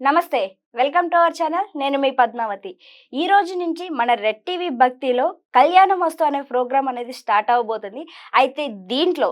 నమస్తే welcome to our channel. నేను మీ పద్మావతి. ఈ రోజు నుంచి మన రెడ్ టీవీ భక్తిలో కళ్యాణం వస్తు అనే ప్రోగ్రాం అనేది స్టార్ట్ అవబోతుంది. అయితే దీంట్లో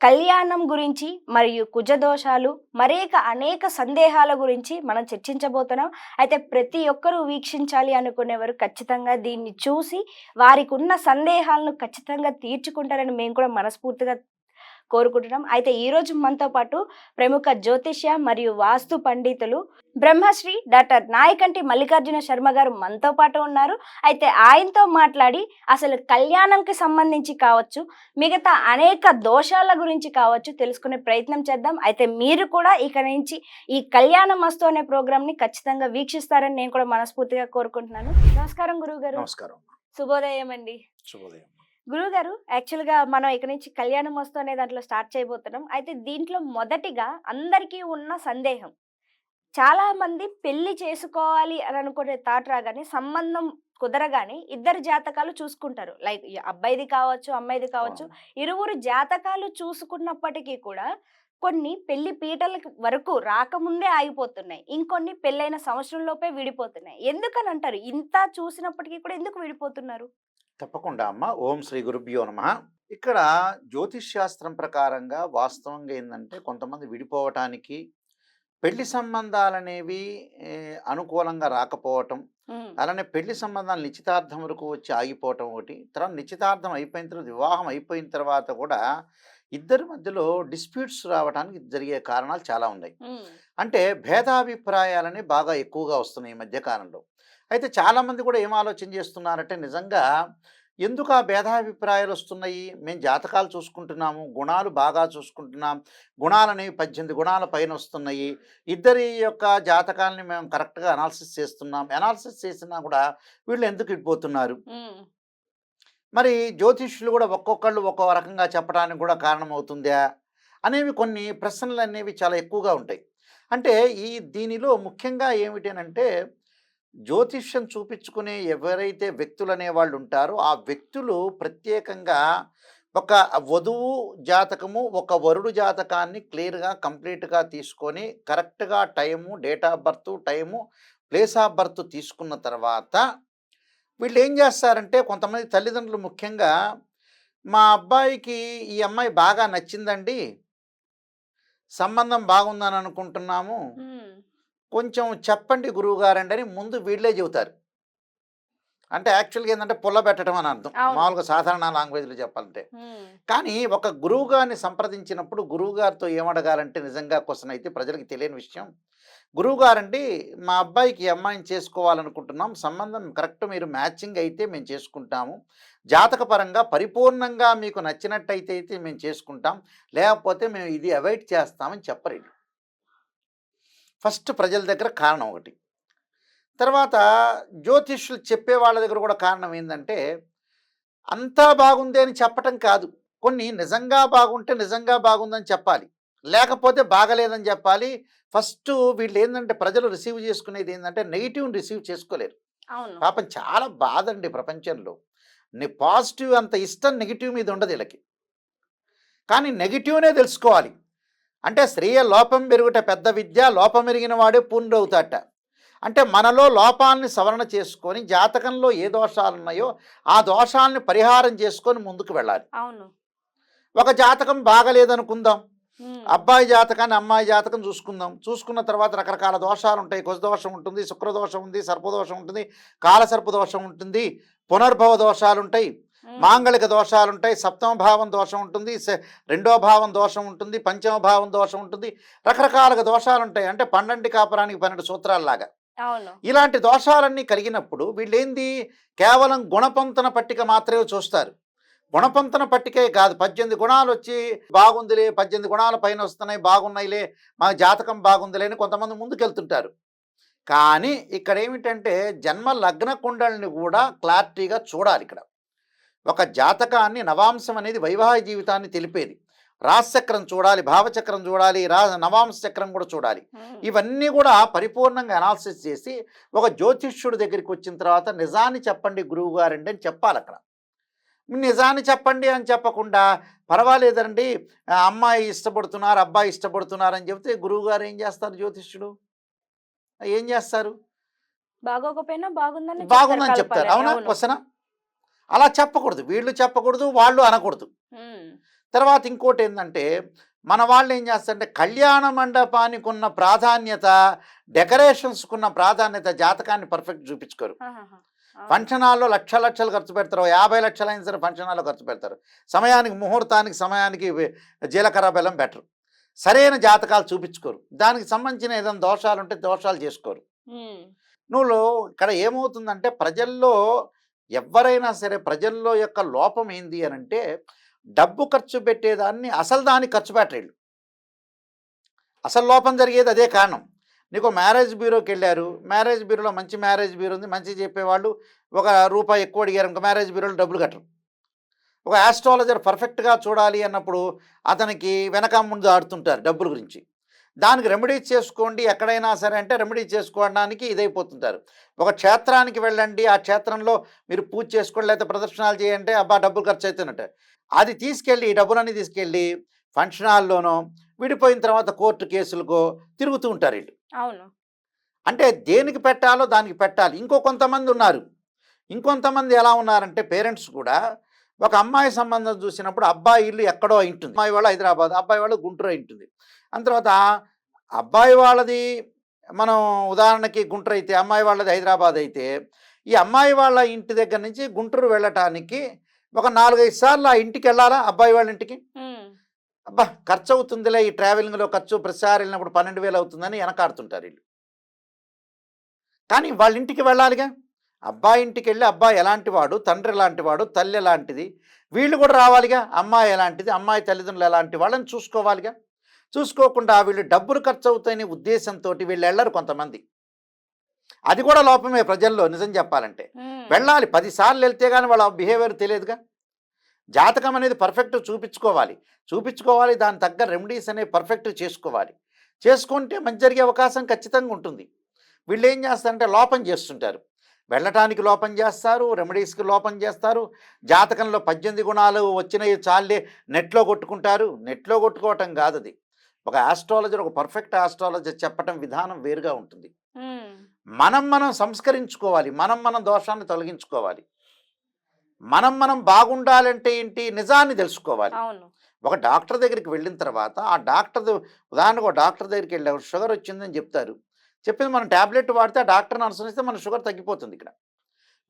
కళ్యాణం గురించి మరియు కుజదోషాలు మరేక అనేక సందేహాల గురించి మనం చర్చించబోతున్నాం. అయితే ప్రతి ఒక్కరూ వీక్షించాలి అనుకునేవారు ఖచ్చితంగా దీన్ని చూసి వారికి ఉన్న సందేహాలను ఖచ్చితంగా తీర్చుకుంటారని మేము కూడా మనస్ఫూర్తిగా కోరుకుంటున్నాం. అయితే ఈ రోజు మనతో పాటు ప్రముఖ జ్యోతిష్య మరియు వాస్తు పండితులు బ్రహ్మశ్రీ డాక్టర్ నాయకంటి మల్లికార్జున శర్మ గారు మనతో పాటు ఉన్నారు. అయితే ఆయనతో మాట్లాడి అసలు కళ్యాణంకి సంబంధించి కావచ్చు మిగతా అనేక దోషాల గురించి కావచ్చు తెలుసుకునే ప్రయత్నం చేద్దాం. అయితే మీరు కూడా ఇక నుంచి ఈ కళ్యాణం మస్తు అనే ప్రోగ్రామ్ని ఖచ్చితంగా వీక్షిస్తారని నేను కూడా మనస్ఫూర్తిగా కోరుకుంటున్నాను. నమస్కారం గురువు గారు నమస్కారం శుభోదయం అండి. శుభోదయం. గురువుగారు యాక్చువల్గా మనం ఇక నుంచి కళ్యాణం వస్తు అనే దాంట్లో స్టార్ట్ చేయబోతున్నాం. అయితే దీంట్లో మొదటిగా అందరికీ ఉన్న సందేహం చాలా మంది పెళ్ళి చేసుకోవాలి అని అనుకునే థాట్ రాగానే సంబంధం కుదరగానే ఇద్దరు జాతకాలు చూసుకుంటారు. లైక్ అబ్బాయిది కావచ్చు అమ్మాయిది కావచ్చు ఇరువురు జాతకాలు చూసుకున్నప్పటికీ కూడా కొన్ని పెళ్ళి పీటల వరకు రాకముందే ఆగిపోతున్నాయి. ఇంకొన్ని పెళ్ళైన సంవత్సరం లోపే విడిపోతున్నాయి. ఎందుకని అంటారు ఇంత చూసినప్పటికీ కూడా ఎందుకు విడిపోతున్నారు? తప్పకుండా. అమ్మ ఓం శ్రీ గురుభ్యో నమ. ఇక్కడ జ్యోతిష్ శాస్త్రం ప్రకారంగా వాస్తవంగా ఏంటంటే కొంతమంది విడిపోవటానికి పెళ్ళి సంబంధాలనేవి అనుకూలంగా రాకపోవటం అలానే పెళ్ళి సంబంధాలు నిశ్చితార్థం వరకు వచ్చి ఆగిపోవటం ఒకటి తర్వాత నిశ్చితార్థం అయిపోయిన తర్వాత వివాహం అయిపోయిన తర్వాత కూడా ఇద్దరి మధ్యలో డిస్ప్యూట్స్ రావడానికి జరిగే కారణాలు చాలా ఉన్నాయి. అంటే భేదాభిప్రాయాలని బాగా ఎక్కువగా వస్తున్నాయి ఈ మధ్య కాలంలో. అయితే చాలామంది కూడా ఏం ఆలోచన చేస్తున్నారంటే నిజంగా ఎందుకు ఆ భేదాభిప్రాయాలు వస్తున్నాయి? మేము జాతకాలు చూసుకుంటున్నాము గుణాలు బాగా చూసుకుంటున్నాం గుణాలనేవి పద్దెనిమిది గుణాల పైన వస్తున్నాయి. ఇద్దరి యొక్క జాతకాలని మేము కరెక్ట్గా అనాలిసిస్ చేస్తున్నాం. అనాలిసిస్ చేసినా కూడా వీళ్ళు ఎందుకు ఇడిపోతున్నారు మరి జ్యోతిష్యులు కూడా ఒక్కొక్కళ్ళు ఒక్కో రకంగా చెప్పడానికి కూడా కారణమవుతుందా? అనేవి కొన్ని ప్రశ్నలు అనేవి చాలా ఎక్కువగా ఉంటాయి. అంటే ఈ దీనిలో ముఖ్యంగా ఏమిటి అని అంటే జ్యోతిష్యం చూపించుకునే ఎవరైతే వ్యక్తులు అనేవాళ్ళు ఉంటారో ఆ వ్యక్తులు ప్రత్యేకంగా ఒక వధువు జాతకము ఒక వరుడు జాతకాన్ని క్లియర్గా కంప్లీట్గా తీసుకొని కరెక్ట్గా time date of birth time place of birth తీసుకున్న తర్వాత వీళ్ళు ఏం చేస్తారంటే కొంతమంది తల్లిదండ్రులు ముఖ్యంగా మా అబ్బాయికి ఈ అమ్మాయి బాగా నచ్చిందండి. సంబంధం బాగుందని అనుకుంటున్నాము కొంచెం చెప్పండి గురువుగారండి అని ముందు వీళ్ళే చెబుతారు. అంటే యాక్చువల్గా ఏంటంటే పుల్ల పెట్టడం అని అర్థం. మామూలుగా సాధారణ లాంగ్వేజ్లో చెప్పాలంటే. కానీ ఒక గురువు గారిని సంప్రదించినప్పుడు గురువు గారితో ఏమడగాలంటే నిజంగా క్వశ్చన్ అయితే ప్రజలకు తెలియని విషయం. గురువు గారండి మా అబ్బాయికి అమ్మాయిని చేసుకోవాలనుకుంటున్నాం. సంబంధం కరెక్ట్ మీరు మ్యాచింగ్ అయితే మేము చేసుకుంటాము. జాతకపరంగా పరిపూర్ణంగా మీకు నచ్చినట్టయితే అయితే మేము చేసుకుంటాం. లేకపోతే మేము ఇది అవాయిడ్ చేస్తామని చెప్పరు వీళ్ళు. ఫస్ట్ ప్రజల దగ్గర కారణం ఒకటి. తర్వాత జ్యోతిష్యులు చెప్పే వాళ్ళ దగ్గర కూడా కారణం ఏంటంటే అంతా బాగుంది అని చెప్పటం కాదు. కొన్ని నిజంగా బాగుంటే నిజంగా బాగుందని చెప్పాలి. లేకపోతే బాగలేదని చెప్పాలి. ఫస్ట్ వీళ్ళు ఏంటంటే ప్రజలు రిసీవ్ చేసుకునేది ఏంటంటే నెగిటివ్ని రిసీవ్ చేసుకోలేరు. పాపం చాలా బాధ అండి ప్రపంచంలో. ని పాజిటివ్ అంత ఇష్టం నెగిటివ్ మీద ఉండదు వీళ్ళకి. కానీ నెగిటివ్నే తెలుసుకోవాలి. అంటే స్త్రీయ లోపం పెరుగుట పెద్ద విద్య లోపం ఎరిగిన వాడే పూర్ణుడవుతాట అంటే మనలో లోపాలని సవరణ చేసుకొని జాతకంలో ఏ దోషాలు ఉన్నాయో ఆ దోషాలని పరిహారం చేసుకొని ముందుకు వెళ్ళాలి. అవును. ఒక జాతకం బాగలేదనుకుందాం. అబ్బాయి జాతకాన్ని అమ్మాయి జాతకం చూసుకుందాం. చూసుకున్న తర్వాత రకరకాల దోషాలు ఉంటాయి. కుజదోషం ఉంటుంది శుక్రదోషం ఉంది సర్పదోషం ఉంటుంది కాలసర్పదోషం ఉంటుంది పునర్భవ దోషాలు ఉంటాయి. మాంగళిక దోషాలు ఉంటాయి సప్తమ భావం దోషం ఉంటుంది రెండో భావం దోషం ఉంటుంది పంచమ భావం దోషం ఉంటుంది రకరకాలుగా దోషాలు ఉంటాయి. అంటే పన్నెండు కాపురానికి పన్నెండు సూత్రాల్లాగా. ఇలాంటి దోషాలన్నీ కలిగినప్పుడు వీళ్ళేంది? కేవలం గుణపంతన పట్టిక మాత్రమే చూస్తారు. గుణపంతన పట్టికే కాదు. పద్దెనిమిది గుణాలు వచ్చి బాగుందిలే పద్దెనిమిది గుణాల పైన వస్తున్నాయి బాగున్నాయిలే మా జాతకం బాగుందిలే అని కొంతమంది ముందుకెళ్తుంటారు. కానీ ఇక్కడ ఏమిటంటే జన్మ లగ్న కుండల్ని కూడా క్లారిటీగా చూడాలి ఇక్కడ ఒక జాతకాన్ని నవాంశం అనేది వైవాహిక జీవితాన్ని తెలిపేది. రాశచక్రం చూడాలి భావచక్రం చూడాలి రా నవాంశ చక్రం కూడా చూడాలి. ఇవన్నీ కూడా పరిపూర్ణంగా అనాలిసిస్ చేసి ఒక జ్యోతిష్యుడి దగ్గరికి వచ్చిన తర్వాత నిజాన్ని చెప్పండి గురువు గారండి అని చెప్పాలి అక్కడ. నిజాన్ని చెప్పండి అని చెప్పకుండా పర్వాలేదండి అమ్మాయి ఇష్టపడుతున్నారు అబ్బాయి ఇష్టపడుతున్నారు అని చెప్తే గురువు గారు ఏం చేస్తారు జ్యోతిష్యుడు? ఏం చేస్తారు? బాగోకపోయినా బాగుందని బాగుందని చెప్తారు. అవును. క్వశ్చనా? అలా చెప్పకూడదు. వీళ్ళు చెప్పకూడదు వాళ్ళు అనకూడదు. తర్వాత ఇంకోటి ఏంటంటే మన వాళ్ళు ఏం చేస్తారంటే కళ్యాణ మండపానికి ఉన్న ప్రాధాన్యత డెకరేషన్స్కి ఉన్న ప్రాధాన్యత జాతకాన్ని పర్ఫెక్ట్ చూపించుకోరు. ఫంక్షన్ హాల్లో లక్ష లక్షలు ఖర్చు పెడతారు. యాభై లక్షలు అయిన సరే ఫంక్షన్ హాల్లో ఖర్చు పెడతారు. సమయానికి ముహూర్తానికి సమయానికి జీలకర్ర బెల్లం బెటర్. సరైన జాతకాలు చూపించుకోరు. దానికి సంబంధించిన ఏదైనా దోషాలు ఉంటే దోషాలు చేసుకోరు. నువ్వు ఇక్కడ ఏమవుతుందంటే ప్రజల్లో ఎవరైనా సరే ప్రజల్లో యొక్క లోపం ఏంది అని అంటే డబ్బు ఖర్చు పెట్టేదాన్ని అసలు దాన్ని ఖర్చు పెట్టలేడు. అసలు లోపం జరిగేది అదే కారణం. నీకు మ్యారేజ్ బ్యూరోకి వెళ్ళారు మ్యారేజ్ బ్యూరోలో మంచి మ్యారేజ్ బ్యూరో ఉంది మంచి చెప్పేవాళ్ళు ఒక రూపాయి ఎక్కువ అడిగారు ఇంకో మ్యారేజ్ బ్యూరోలో డబ్బులు కట్టరు. ఒక ఆస్ట్రాలజర్ పర్ఫెక్ట్గా చూడాలి అన్నప్పుడు అతనికి వెనక ముందు ఆడుతుంటారు డబ్బుల గురించి. దానికి రెమెడీస్ చేసుకోండి ఎక్కడైనా సరే అంటే రెమెడీ చేసుకోవడానికి ఇదైపోతుంటారు. ఒక క్షేత్రానికి వెళ్ళండి ఆ క్షేత్రంలో మీరు పూజ చేసుకోండి లేకపోతే ప్రదర్శనలు చేయండి అబ్బా డబ్బులు ఖర్చు అవుతున్నట్టు అది తీసుకెళ్ళి ఈ డబ్బులన్నీ తీసుకెళ్ళి ఫంక్షన్ హాల్లోనో విడిపోయిన తర్వాత కోర్టు కేసులకో తిరుగుతూ ఉంటారు వీళ్ళు. అవును. అంటే దేనికి పెట్టాలో దానికి పెట్టాలి. ఇంకో కొంతమంది ఉన్నారు. ఇంకొంతమంది ఎలా ఉన్నారంటే పేరెంట్స్ కూడా ఒక అమ్మాయి సంబంధం చూసినప్పుడు అబ్బాయి ఇల్లు ఎక్కడో ఉంటుంది అమ్మాయి వాళ్ళు హైదరాబాద్ అబ్బాయి వాళ్ళు గుంటూరు ఉంటుంది. అంత తర్వాత అబ్బాయి వాళ్ళది మనం ఉదాహరణకి గుంటూరు అయితే అమ్మాయి వాళ్ళది హైదరాబాద్ అయితే ఈ అమ్మాయి వాళ్ళ ఇంటి దగ్గర నుంచి గుంటూరు వెళ్ళటానికి ఒక నాలుగైదు సార్లు ఆ ఇంటికి వెళ్ళాలా? అబ్బాయి వాళ్ళ ఇంటికి? అబ్బా! ఖర్చు అవుతుందిలే ఈ ట్రావెలింగ్లో ఖర్చు ప్రతిసారి వెళ్ళినప్పుడు పన్నెండు వేలు అవుతుందని వెనకాడుతుంటారు వీళ్ళు. కానీ వాళ్ళ ఇంటికి వెళ్ళాలిగా? అబ్బాయి ఇంటికి వెళ్ళి అబ్బాయి ఎలాంటి వాడు తండ్రి ఎలాంటి వాడు తల్లి ఎలాంటిది? వీళ్ళు కూడా రావాలిగా? అమ్మాయి ఎలాంటిది? అమ్మాయి తల్లిదండ్రులు ఎలాంటి వాళ్ళని చూసుకోవాలిగా? చూసుకోకుండా వీళ్ళు డబ్బులు ఖర్చు అవుతాయనే ఉద్దేశంతో వీళ్ళు వెళ్ళరు కొంతమంది. అది కూడా లోపమే ప్రజల్లో నిజం చెప్పాలంటే. వెళ్ళాలి. పదిసార్లు వెళ్తే కానీ వాళ్ళ బిహేవియర్ తెలియదుగా. జాతకం అనేది పర్ఫెక్ట్ చూపించుకోవాలి. చూపించుకోవాలి. దాని తగ్గ రెమెడీస్ అనేవి పర్ఫెక్ట్ చేసుకోవాలి. చేసుకుంటే మంచి జరిగే అవకాశం ఖచ్చితంగా ఉంటుంది. వీళ్ళు ఏం చేస్తారంటే లోపం చేస్తుంటారు. వెళ్ళటానికి లోపం చేస్తారు రెమెడీస్కి లోపం చేస్తారు. జాతకంలో పద్దెనిమిది గుణాలు వచ్చినవి చాలే నెట్లో కొట్టుకుంటారు. నెట్లో కొట్టుకోవటం కాదు అది. ఒక ఆస్ట్రాలజర్ ఒక పర్ఫెక్ట్ ఆస్ట్రాలజర్ చెప్పటం విధానం వేరుగా ఉంటుంది. మనం మనం సంస్కరించుకోవాలి. మనం మనం దోషాన్ని తొలగించుకోవాలి. మనం మనం బాగుండాలంటే ఏంటి? నిజాన్ని తెలుసుకోవాలి. ఒక డాక్టర్ దగ్గరికి వెళ్ళిన తర్వాత ఆ డాక్టర్ ఉదాహరణకు ఒక డాక్టర్ దగ్గరికి వెళ్ళారు షుగర్ వచ్చిందని చెప్తారు. చెప్పింది మనం ట్యాబ్లెట్ వాడితే ఆ డాక్టర్ని అనుసరిస్తే మన షుగర్ తగ్గిపోతుంది ఇక్కడ.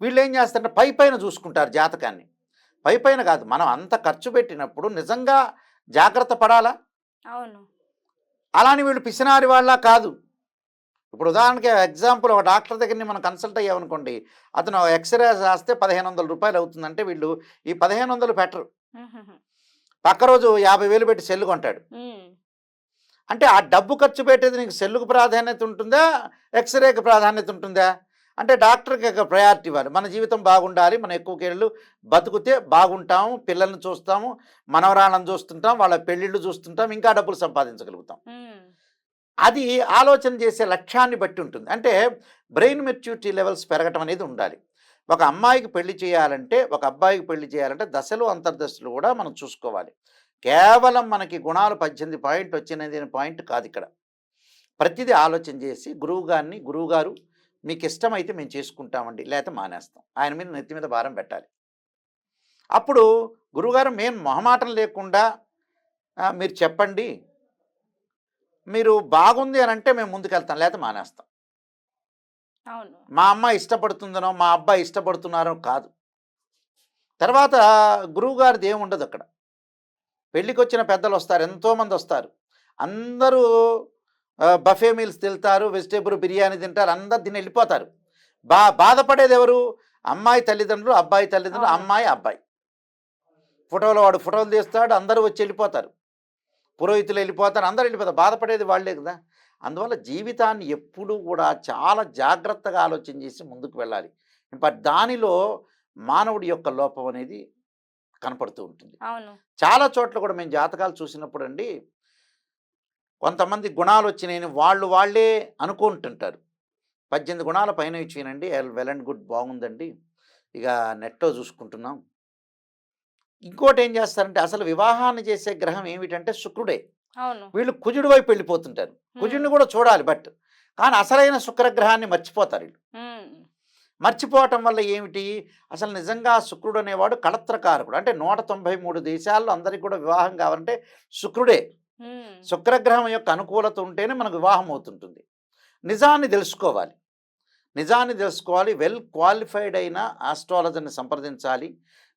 వీళ్ళు ఏం చేస్తారంటే పై పైన చూసుకుంటారు జాతకాన్ని. పై పైన కాదు మనం అంత ఖర్చు పెట్టినప్పుడు నిజంగా జాగ్రత్త పడాలా? అవును. అలాని వీళ్ళు పిసినారి వాళ్ళ కాదు. ఇప్పుడు ఉదాహరణకి ఎగ్జాంపుల్ ఒక డాక్టర్ దగ్గరని మనం కన్సల్ట్ అయ్యామనుకోండి అతను ఎక్స్రే రాస్తే పదిహేను వందల రూపాయలు అవుతుందంటే వీళ్ళు ఈ పదిహేను వందలు పెట్టరు. పక్క రోజు యాభై వేలు పెట్టి సెల్లు కొంటాడు. అంటే ఆ డబ్బు ఖర్చు పెట్టేది నీకు సెల్లుకు ప్రాధాన్యత ఉంటుందా ఎక్స్రేకి ప్రాధాన్యత ఉంటుందా? అంటే డాక్టర్కి ఒక ప్రయారిటీ ఇవ్వాలి మన జీవితం బాగుండాలి మనం ఎక్కువ కేళ్ళు బతుకుతే బాగుంటాము పిల్లల్ని చూస్తాము మనవరాళ్ళని చూస్తుంటాం వాళ్ళ పెళ్ళిళ్ళు చూస్తుంటాం ఇంకా డబ్బులు సంపాదించగలుగుతాం. అది ఆలోచన చేసే లక్ష్యాన్ని బట్టి ఉంటుంది. అంటే బ్రెయిన్ మెచ్యూరిటీ లెవెల్స్ పెరగటం అనేది ఉండాలి. ఒక అమ్మాయికి పెళ్ళి చేయాలంటే ఒక అబ్బాయికి పెళ్ళి చేయాలంటే దశలు అంతర్దశలు కూడా మనం చూసుకోవాలి. కేవలం మనకి గుణాలు పద్దెనిమిది పాయింట్ వచ్చినది పాయింట్ కాదు ఇక్కడ. ప్రతిదీ ఆలోచన చేసి గురువు గారిని గురువుగారు మీకు ఇష్టమైతే మేము చేసుకుంటామండి లేకపోతే మానేస్తాం. ఆయన మీద నెత్తి మీద భారం పెట్టాలి. అప్పుడు గురువుగారు మేము మొహమాటం లేకుండా "ఆ, మీరు చెప్పండి. మీరు బాగుంది అని అంటే మేము ముందుకెళ్తాం లేకపోతే మానేస్తాం. మా అమ్మ ఇష్టపడుతుందనో మా అబ్బాయి ఇష్టపడుతున్నారో కాదు. తర్వాత గురువు గారిది ఏమి ఉండదు అక్కడ. పెళ్ళికి వచ్చిన పెద్దలు వస్తారు ఎంతోమంది వస్తారు అందరూ బఫే మీల్స్ తింటారు వెజిటేబుల్ బిర్యానీ తింటారు అందరు తిని వెళ్ళిపోతారు. బా బాధపడేది ఎవరు అమ్మాయి తల్లిదండ్రులు అబ్బాయి తల్లిదండ్రులు. అమ్మాయి అబ్బాయి. ఫోటోలు వాడు ఫోటోలు తీస్తాడు అందరూ వచ్చి వెళ్ళిపోతారు. పురోహితులు వెళ్ళిపోతారు అందరూ వెళ్ళిపోతారు. బాధపడేది వాళ్ళే కదా! అందువల్ల జీవితాన్ని ఎప్పుడూ కూడా చాలా జాగ్రత్తగా ఆలోచన చేసి ముందుకు వెళ్ళాలి. బట్ దానిలో మానవుడి యొక్క లోపం అనేది కనపడుతూ ఉంటుంది. చాలా చోట్ల కూడా మేము జాతకాలు చూసినప్పుడు అండి కొంతమంది గుణాలు వచ్చినాయని వాళ్ళు వాళ్ళే అనుకుంటుంటారు. పద్దెనిమిది గుణాల పైన ఇచ్చినండి వెల్ అండ్ గుడ్ బాగుందండి. ఇక నెట్లో చూసుకుంటున్నాం. ఇంకోటి ఏం చేస్తారంటే అసలు వివాహాన్ని చేసే గ్రహం ఏమిటంటే శుక్రుడే. వీళ్ళు కుజుడు వైపు వెళ్ళిపోతుంటారు. కుజుడిని కూడా చూడాలి బట్ కానీ అసలైన శుక్రగ్రహాన్ని మర్చిపోతారు వీళ్ళు. మర్చిపోవటం వల్ల ఏమిటి? అసలు నిజంగా శుక్రుడు అనేవాడు కళత్రకారకుడు. అంటే నూట తొంభై మూడు దేశాల్లో అందరికీ కూడా వివాహం కావాలంటే శుక్రుడే. శుక్రగ్రహం యొక్క అనుకూలత ఉంటేనే మనకు వివాహం అవుతుంటుంది. నిజాన్ని తెలుసుకోవాలి. నిజాన్ని తెలుసుకోవాలి. వెల్ క్వాలిఫైడ్ అయిన ఆస్ట్రాలజర్ని సంప్రదించాలి.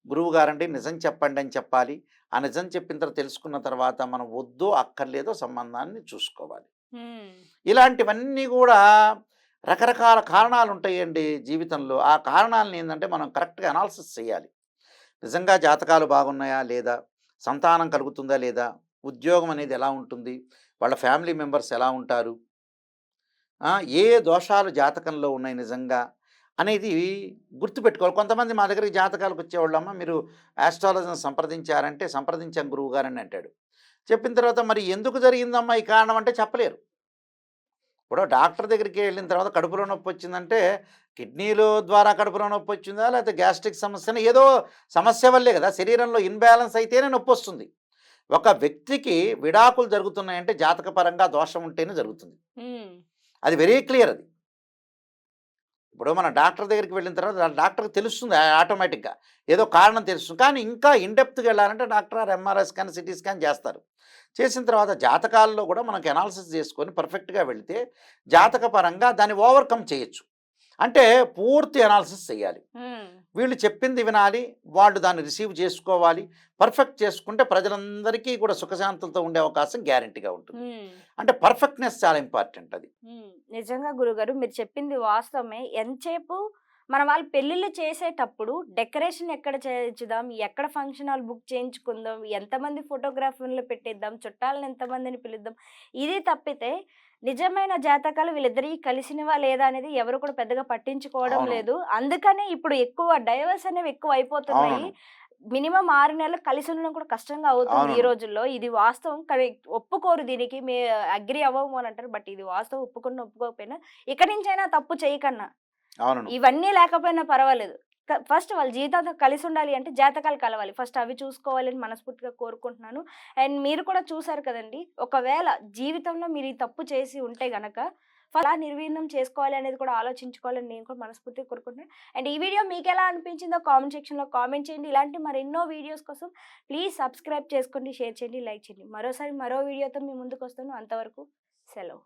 గురువు గారండి నిజం చెప్పండి అని చెప్పాలి. ఆ నిజం చెప్పిన తర్వాత తెలుసుకున్న తర్వాత మనం వద్దో అక్కర్లేదో సంబంధాన్ని చూసుకోవాలి. ఇలాంటివన్నీ కూడా రకరకాల కారణాలు ఉంటాయండి జీవితంలో. ఆ కారణాలను ఏంటంటే మనం కరెక్ట్గా అనాలసిస్ చేయాలి. నిజంగా జాతకాలు బాగున్నాయా లేదా? సంతానం కలుగుతుందా లేదా? ఉద్యోగం అనేది ఎలా ఉంటుంది? వాళ్ళ ఫ్యామిలీ మెంబర్స్ ఎలా ఉంటారు? ఏ దోషాలు జాతకంలో ఉన్నాయి నిజంగా? అనేది గుర్తుపెట్టుకోవాలి. కొంతమంది మా దగ్గరికి జాతకాలకు వచ్చేవాళ్ళమ్మ మీరు ఆస్ట్రాలజీని సంప్రదించారంటే సంప్రదించాం గురువు గారని అంటాడు. చెప్పిన తర్వాత మరి ఎందుకు జరిగిందమ్మా? ఈ కారణం అంటే చెప్పలేరు. ఇప్పుడు డాక్టర్ దగ్గరికి వెళ్ళిన తర్వాత కడుపులో నొప్పి వచ్చిందంటే కిడ్నీలు ద్వారా కడుపులో నొప్పి వచ్చిందా లేకపోతే గ్యాస్ట్రిక్ సమస్యన ఏదో సమస్య వల్లే కదా శరీరంలో ఇన్బ్యాలెన్స్ అయితేనే నొప్పి వస్తుంది. ఒక వ్యక్తికి విడాకులు జరుగుతున్నాయంటే జాతకపరంగా దోషం ఉంటేనే జరుగుతుంది. అది వెరీ క్లియర్ అది. ఇప్పుడు మన డాక్టర్ దగ్గరికి వెళ్ళిన తర్వాత డాక్టర్కి తెలుస్తుంది ఆటోమేటిక్గా. ఏదో కారణం తెలుస్తుంది. కానీ ఇంకా ఇన్డెప్త్గా వెళ్ళాలంటే డాక్టర్ గారు ఎంఆర్ఐ స్కాన్ సిటీ స్కాన్ చేస్తారు. చేసిన తర్వాత జాతకాల్లో కూడా మనకు అనాలిసిస్ చేసుకొని పర్ఫెక్ట్గా వెళితే జాతక పరంగా దాన్ని ఓవర్కమ్ చేయొచ్చు. అంటే పూర్తి అనాలిసిస్ చేయాలి వీళ్ళు చెప్పింది వినాలి వాళ్ళు దాన్ని రిసీవ్ చేసుకోవాలి పర్ఫెక్ట్ చేసుకుంటే ప్రజలందరికీ కూడా సుఖశాంతులతో ఉండే అవకాశం గ్యారంటీగా ఉంటుంది. అంటే పర్ఫెక్ట్నెస్ చాలా ఇంపార్టెంట్ అది. నిజంగా గురుగారు మీరు చెప్పింది వాస్తవమే. ఎంతసేపు మన వాళ్ళు పెళ్ళిళ్ళు చేసేటప్పుడు డెకరేషన్ ఎక్కడ చేయించుదాం? ఎక్కడ ఫంక్షన్ హాల్ బుక్ చేయించుకుందాం? ఎంతమంది ఫోటోగ్రాఫర్లు పెట్టేద్దాం? చుట్టాలను ఎంతమందిని పిలుద్దాం? ఇది తప్పితే నిజమైన జాతకాలు వీళ్ళిద్దరికి కలిసినవా లేదా అనేది ఎవరు కూడా పెద్దగా పట్టించుకోవడం. లేదు. అందుకనే ఇప్పుడు ఎక్కువ డైవర్స్ అనేవి ఎక్కువ అయిపోతున్నాయి మినిమం ఆరు నెలలు కలిసి ఉండడం కూడా కష్టంగా అవుతుంది ఈ. రోజుల్లో. ఇది వాస్తవం. కానీ ఒప్పుకోరు దీనికి. మే అగ్రి అవ్వము అని అంటారు. బట్ ఇది వాస్తవం. ఒప్పుకున్న ఒప్పుకోకపోయినా ఇక్కడి నుంచైనా తప్పు చేయకన్నా అవును ఇవన్నీ లేకపోయినా పర్వాలేదు. ఫస్ట్ వాళ్ళ జీవితంతో కలిసి ఉండాలి అంటే జాతకాలు కలవాలి. ఫస్ట్ అవి చూసుకోవాలని మనస్ఫూర్తిగా కోరుకుంటున్నాను. అండ్ మీరు కూడా చూసారు కదండి ఒకవేళ జీవితంలో మీరు ఈ తప్పు చేసి ఉంటే గనక అలా నిర్వీర్ణం చేసుకోవాలి అనేది కూడా ఆలోచించుకోవాలని నేను కూడా మనస్ఫూర్తిగా కోరుకుంటున్నాను. అండ్ ఈ వీడియో మీకు ఎలా అనిపించిందో కామెంట్ సెక్షన్లో కామెంట్ చేయండి. ఇలాంటి మరెన్నో వీడియోస్ కోసం ప్లీజ్ సబ్స్క్రైబ్ చేసుకోండి షేర్ చేయండి లైక్ చేయండి. మరోసారి మరో వీడియోతో మీ ముందుకు వస్తాను. అంతవరకు సెలవు.